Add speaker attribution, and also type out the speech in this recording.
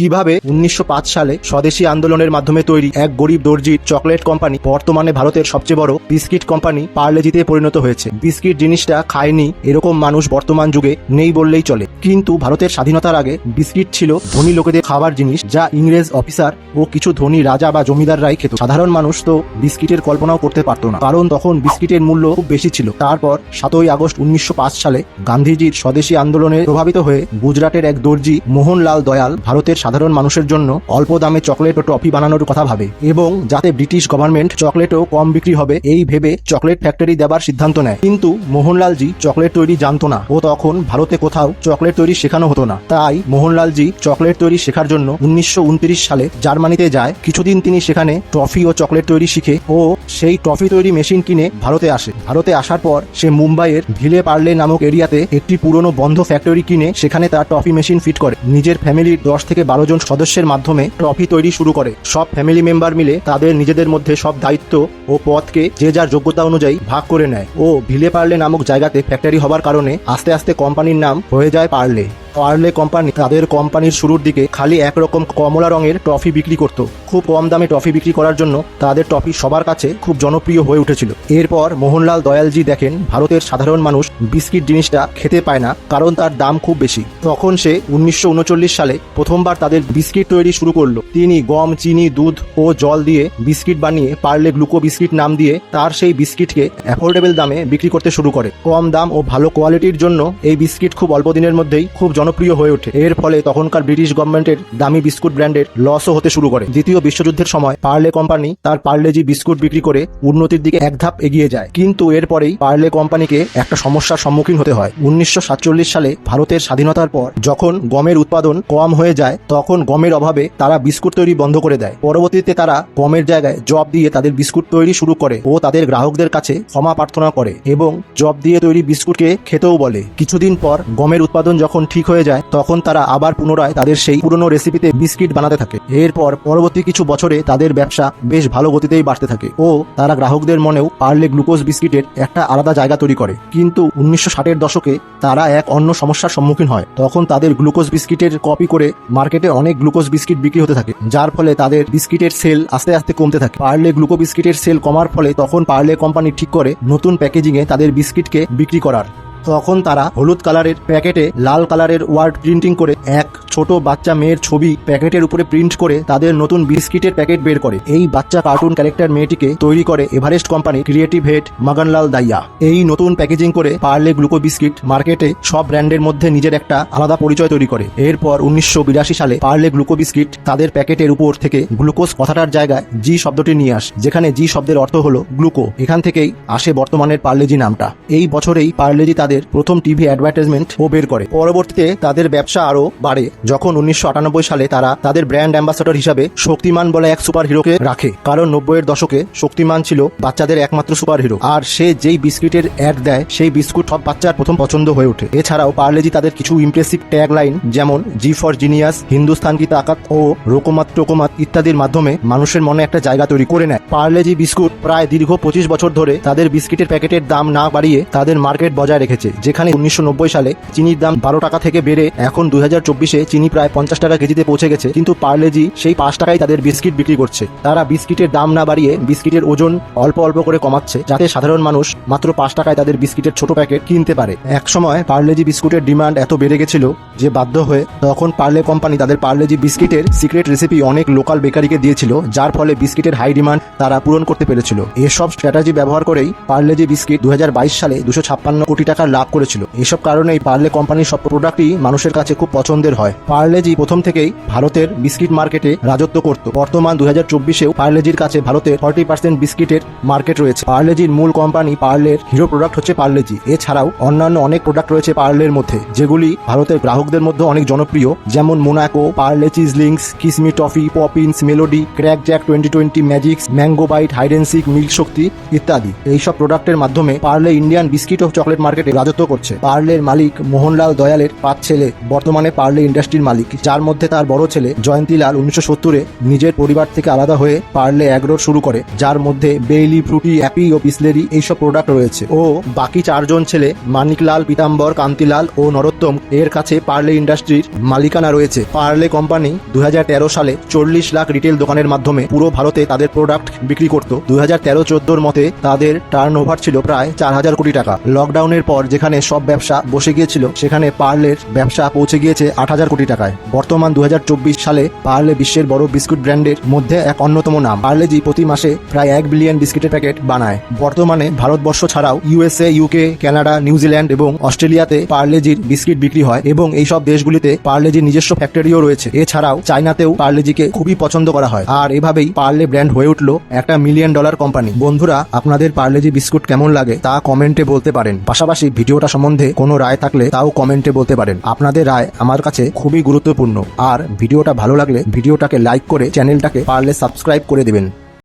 Speaker 1: কীভাবে উনিশশো পাঁচ সালে স্বদেশী আন্দোলনের মাধ্যমে তৈরি এক গরিব দর্জির চকলেট কোম্পানি বর্তমানে ভারতের সবচেয়ে বড় বিস্কিট কোম্পানি পার্লেজিতে পরিণত হয়েছে। বিস্কিট জিনিসটা খায়নি, এরকম মানুষ বর্তমান যুগে নেই বললেই চলে। কিন্তু ভারতের স্বাধীনতার আগে বিস্কিট ছিল ধনী লোকেদের খাবার জিনিস যা ইংরেজ অফিসার ও কিছু ধনী রাজা বা জমিদাররাই খেত। সাধারণ মানুষ তো বিস্কিটের কল্পনাও করতে পারতো না, কারণ তখন বিস্কিটের মূল্য খুব বেশি ছিল। তারপর সাতই আগস্ট উনিশশো পাঁচ সালে গান্ধীজির স্বদেশী আন্দোলনে প্রভাবিত হয়ে গুজরাটের এক দর্জি মোহনলাল দয়াল ভারতের সাধারণ মানুষের জন্য অল্প দামে চকলেট ও টফি বানানোর কথা ভাবে এবং যাতে ব্রিটিশ গভর্নমেন্ট চকলেটও কম বিক্রি হবে, এই ভেবে চকলেট ফ্যাক্টরি দেবার সিদ্ধান্ত নেয়। কিন্তু মোহনলালজি চকলেট তৈরি জানতো না ও তখন ভারতে কোথাও চকলেট তৈরি শেখানো হতো না। তাই মোহনলালজি চকলেট তৈরি শেখার জন্য উনিশশো উনত্রিশ সালে জার্মানিতে যায়। কিছুদিন তিনি সেখানে টফি ও চকলেট তৈরি শিখে ও সেই টফি তৈরি মেশিন কিনে ভারতে আসে। ভারতে আসার পর সে মুম্বাইয়ের ভিলে পার্লে নামক এরিয়াতে একটি পুরনো বন্ধ ফ্যাক্টরি কিনে সেখানে তার টফি মেশিন ফিট করে। নিজের ফ্যামিলির দশ থেকে বারো জন সদস্যের মাধ্যমে ট্রফি তৈরি শুরু করে। সব ফ্যামিলি মেম্বার মিলে তাদের নিজেদের মধ্যে সব দায়িত্ব ও পথকে যে যার যোগ্যতা অনুযায়ী ভাগ করে নেয়। ও ভিলে পার্লে নামক জায়গাতে ফ্যাক্টরি হবার কারণে আস্তে আস্তে কোম্পানির নাম হয়ে যায় পার্লে। পার্লে কোম্পানি তাদের কোম্পানির শুরুর দিকে খালি একরকম কমলা রঙের টফি বিক্রি করত। খুব কম দামে টফি বিক্রি করার জন্য তাদের টফি সবার কাছে খুব জনপ্রিয় হয়ে উঠেছিল। এরপর মোহনলাল দয়ালজি দেখেন, ভারতের সাধারণ মানুষ বিস্কিট জিনিসটা খেতে পায় না কারণ তার দাম খুব বেশি। তখন সে উনিশশো উনচল্লিশ সালে প্রথমবার তাদের বিস্কিট তৈরি শুরু করল। তিনি গম, চিনি, দুধ ও জল দিয়ে বিস্কিট বানিয়ে পারলে গ্লুকো বিস্কিট নাম দিয়ে তার সেই বিস্কিটকে অ্যাফোর্ডেবল দামে বিক্রি করতে শুরু করে। কম দাম ও ভালো কোয়ালিটির জন্য এই বিস্কিট খুব অল্প দিনের মধ্যেই খুব জনপ্রিয় হয়ে ওঠে। এর ফলে তখনকার ব্রিটিশ গভর্নমেন্টের দামি বিস্কুট ব্র্যান্ডের লসও হতে শুরু করে। দ্বিতীয় বিশ্বযুদ্ধের সময় পার্লে কোম্পানি তার পার্লেজি বিস্কুট বিক্রি করে উন্নতির দিকে এক ধাপ এগিয়ে যায়। কিন্তু এরপরেই পার্লে কোম্পানিকে একটা সমস্যার সম্মুখীন হতে হয়। উনিশশো সাতচল্লিশ সালে ভারতের স্বাধীনতার পর যখন গমের উৎপাদন কম হয়ে যায়, তখন গমের অভাবে তারা বিস্কুট তৈরি বন্ধ করে দেয়। পরবর্তীতে তারা গমের জায়গায় জব দিয়ে তাদের বিস্কুট তৈরি শুরু করে ও তাদের গ্রাহকদের কাছে ক্ষমা প্রার্থনা করে এবং জব দিয়ে তৈরি বিস্কুটকে খেতেও বলে। কিছুদিন পর গমের উৎপাদন যখন ঠিক হয়ে যায়, তখন তারা আবার পুনরায় তাদের সেই পুরনো রেসিপিতে বিস্কিট বানাতে থাকে। এরপর পরবর্তী কিছু বছরে তাদের ব্যবসা বেশ ভালো গতিতেই বাড়তে থাকে ও তারা গ্রাহকদের মনেও পার্লে গ্লুকোজ বিস্কিটের একটা আলাদা জায়গা তৈরি করে। কিন্তু উনিশশো ষাটের দশকে তারা এক অন্য সমস্যার সম্মুখীন হয়। তখন তাদের গ্লুকোজ বিস্কিটের কপি করে মার্কেটে অনেক গ্লুকোজ বিস্কিট বিক্রি হতে থাকে, যার ফলে তাদের বিস্কিটের সেল আস্তে আস্তে কমতে থাকে। পার্লে গ্লুকো বিস্কিটের সেল কমার ফলে তখন পার্লে কোম্পানি ঠিক করে নতুন প্যাকেজিংয়ে তাদের বিস্কিটকে বিক্রি করার। তখন তারা হলুদ কালারের প্যাকেটে লাল কালারের ওয়ার্ড প্রিন্টিং করে এক ছোট বাচ্চা মেয়ের ছবি প্যাকেটের উপরে প্রিন্ট করে তাদের নতুন বিস্কিটের প্যাকেট বের করে। এই বাচ্চা কার্টুন ক্যারেক্টার মেয়েটিকে তৈরি করে Everest company creative head Maganlal Daiya. এই নতুন প্যাকেজিং করে পার্লে গ্লুকো বিস্কিট মার্কেটে সব ব্র্যান্ডের মধ্যে নিজের একটা আলাদা পরিচয় তৈরি করে। এরপর উনিশশো বিরাশি সালে পার্লে গ্লুকো বিস্কিট তাদের প্যাকেটের উপর থেকে গ্লুকোজ কথাটার জায়গায় জি শব্দটি নিয়ে আস, যেখানে জি শব্দের অর্থ হলো গ্লুকো। এখান থেকেই আসে বর্তমানের পার্লেজি নামটা। এই বছরেই পার্লেজি তাদের প্রথম টিভি অ্যাডভার্টাইজমেন্ট ও বের করে। পরবর্তীতে তাদের ব্যবসা আরও বাড়ে। যখন উনিশশো আটানব্বই সালে তারা তাদের ব্র্যান্ড অ্যাম্বাসাডর হিসাবে শক্তিমান বলে এক সুপার হিরোকে রাখে, কারণ নব্বইয়ের দশকে শক্তিমান ছিল বাচ্চাদের একমাত্র সুপার হিরো আর সে যেই বিস্কিটের অ্যাড দেয়, সেই বিস্কুট সব বাচ্চার প্রথম পছন্দ হয়ে ওঠে। এছাড়াও পার্লেজি তাদের কিছু ইমপ্রেসিভ ট্যাগ লাইন যেমন জি ফর জিনিয়াস হিন্দুস্তান কি তাকাত ও রোকোমাত টোকোমাত ইত্যাদির মাধ্যমে মানুষের মনে একটা জায়গা তৈরি করে নেয়। পার্লেজি বিস্কুট প্রায় দীর্ঘ পঁচিশ বছর ধরে তাদের বিস্কিটের প্যাকেটের দাম না বাড়িয়ে তাদের মার্কেট বজায় রেখেছে, যেখানে উনিশশো নব্বই সালে চিনির দাম বারো টাকা থেকে বেড়ে এখন দুই হাজার চব্বিশে চিনি প্রায় পঞ্চাশ টাকা কেজিতে পৌঁছে গেছে, কিন্তু পার্লেজি সেই পাঁচ টাকায় তাদের বিস্কিট বিক্রি করছে। তারা বিস্কিটের দাম না বাড়িয়ে বিস্কিটের ওজন অল্প অল্প করে কমাচ্ছে, যাতে সাধারণ মানুষ মাত্র পাঁচ টাকায় তাদের বিস্কিটের ছোট প্যাকেট কিনতে পারে। একসময় পার্লেজি বিস্কুটের ডিমান্ড এত বেড়ে গেছিল যে বাধ্য হয়ে তখন পার্লে কোম্পানি তাদের পার্লেজি বিস্কিটের সিক্রেট রেসিপি অনেক লোকাল বেকারিকে দিয়েছিল, যার ফলে বিস্কিটের হাই ডিমান্ড তারা পূরণ করতে পেরেছিল। এসব স্ট্র্যাটেজি ব্যবহার করেই পার্লেজি বিস্কিট দু হাজার বাইশ সালে দুশো ছাপ্পান্ন কোটি টাকা লাভ করেছিল। এসব কারণেই পার্লে কোম্পানির সব প্রোডাক্টই মানুষের কাছে খুব পছন্দের হয়। পার্লেজি প্রথম থেকেই ভারতের বিস্কিট মার্কেটে রাজত্ব করত। বর্তমান দু হাজার চব্বিশেও পার্লেজির কাছে ভারতের ফর্টি পার্সেন্ট বিস্কিটের মার্কেট রয়েছে। পার্লেজির মূল কোম্পানি পার্লের হিরো প্রোডাক্ট হচ্ছে পার্লেজি। এছাড়াও অন্যান্য অনেক প্রোডাক্ট রয়েছে পার্লের মধ্যে, যেগুলি ভারতের গ্রাহকদের মধ্যে অনেক জনপ্রিয়, যেমন Monaco Parle cheese links Kismi toffee, Poppins, Melody crack jack twenty twenty, Magix, mango bite hide and seek milk Shakti ইত্যাদি। এইসব প্রোডাক্টের মাধ্যমে পার্লে ইন্ডিয়ান বিস্কিট ও চকলেট মার্কেটে রাজত্ব করছে। পার্লের মালিক মোহনলাল দয়ালের পাঁচ ছেলে, বর্তমানে পার্লে ইন্ডাস্ট্রির মালিক, যার মধ্যে তার বড় ছেলে জয়ন্তীলাল উনিশশো সত্তরে নিজের পরিবার থেকে আলাদা হয়ে পার্লে অ্যাগ্রোর শুরু করে, যার মধ্যে বেইলি, ফ্রুটি, অ্যাপি ও বিসলেরি এইসব প্রোডাক্ট রয়েছে। ও বাকি চারজন ছেলে মানিকলাল, পিতাম্বর, কান্তিলাল ও নরোত্তম এর কাছে পার্লে ইন্ডাস্ট্রির মালিকানা রয়েছে। পার্লে কোম্পানি দুই সালে চল্লিশ লাখ রিটেল দোকানের মাধ্যমে পুরো ভারতে তাদের প্রোডাক্ট বিক্রি করত। দুই হাজার তেরো চোদ্দোর মতে তাদের টার্ন ওভার ছিল প্রায় চার হাজার কোটি টাকা। লকডাউনের পর যেখানে সব ব্যবসা বসে গিয়েছিল, সেখানে পার্লের ব্যবসা পৌঁছে গিয়েছে আট হাজার কোটি টাকায়। বর্তমান দু হাজার চব্বিশ সালে পার্লে বিশ্বের বড় বিস্কুট ব্র্যান্ডের মধ্যে এক অন্যতম নাম। পার্লেজি প্রতি মাসে প্রায় এক বিলিয়ন বিস্কিটের প্যাকেট বানায়। বর্তমানে ভারতবর্ষ ছাড়াও ইউএসএ, ইউকে, কানাডা নিউজিল্যান্ড এবং অস্ট্রেলিয়াতে পার্লেজির বিস্কিট বিক্রি হয় এবং এই সব দেশগুলিতে পার্লেজির নিজস্ব ফ্যাক্টরিও রয়েছে। এছাড়াও চায়নাতেও পার্লেজিকে খুবই পছন্দ করা হয়। আর এভাবেই পার্লে ব্র্যান্ড হয়ে উঠল একটা মিলিয়ন ডলার কোম্পানি। বন্ধুরা, আপনাদের পার্লেজি বিস্কুট কেমন লাগে তা কমেন্টে বলতে পারেন। পাশাপাশি ভিডিওটা সম্বন্ধে কোনো রায় থাকলে তাও কমেন্টে বলতে পারেন। আপনাদের রায় আমার কাছে খুবই গুরুত্বপূর্ণ। আর ভিডিওটা ভালো লাগলে ভিডিওটাকে লাইক করে চ্যানেলটাকে পারলে সাবস্ক্রাইব করে দেবেন।